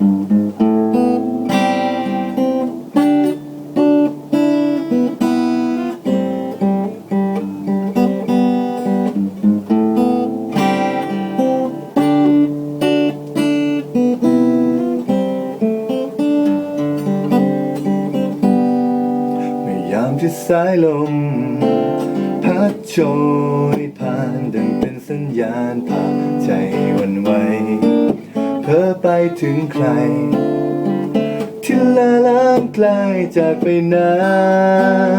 เมื่อยามที่สายลม พัดโชยผ่านดังเป็นสัญญาณพาใจวันไหว อไปถึงใคร ที่ละล้างไกลจากไปนา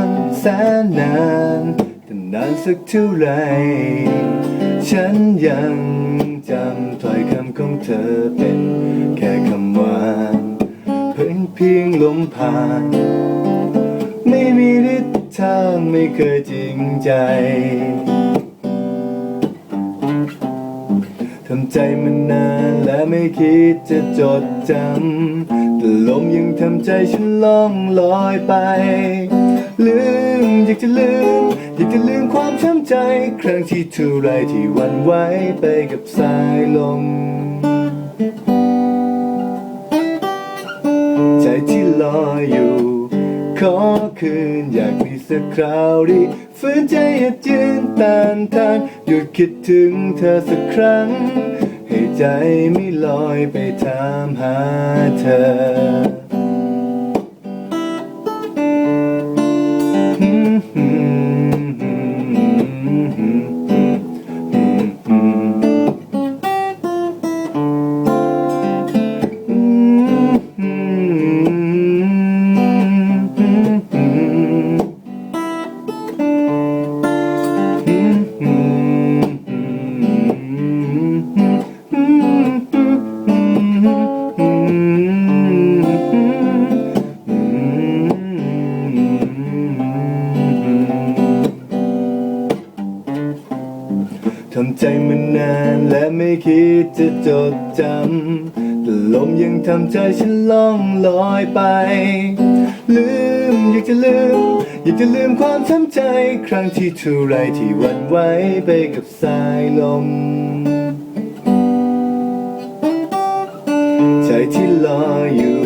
นแสนนานแต่นานสักเท่าไหรฉันยังจำถ้อยคำของเธอเป็นแค่คำหวานเพียงเพียงลมผ่าน ไม่มีทิศทางไม่เคยจริงใจ ใจมานานและไม่คิดจะจดจำแต่ลมยังทำใจฉันล่องลอยไป ลืมอยากจะลืม อยากจะลืมความช้ำใจ ครั้งที่เท่าไรที่วันไหวไปกับสายลมใจที่ลอยอยู่ ขอคืนอยากมี สักคราวดีฝืนใจหยุดยืนต้านทานหยุดคิดถึงเธอสักครั้ง ให้ใจไม่ลอยไปตามหาเธอ ทำใจมานานและไม่คิดจะจดจำแต่ลมยังทำใจฉันล่องลอยไป ลืมอยากจะลืม อยากจะลืมความช้ำใจ ครั้งที่เท่าไรที่หวันไหวไปกับสายลม ใจที่ลอยอยู่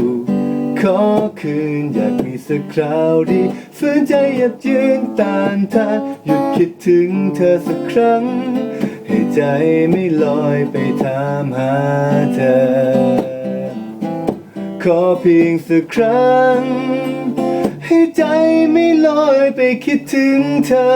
ขอคืนอยากมีสักคราวดีฝืนใจหยับยืนตานทานหยุดคิดถึงเธอสักครั้ง ใจไม่ลอยไปถามหาเธอ ขอเพียงสักครั้ง ให้ใจไม่ลอยไปคิดถึงเธอ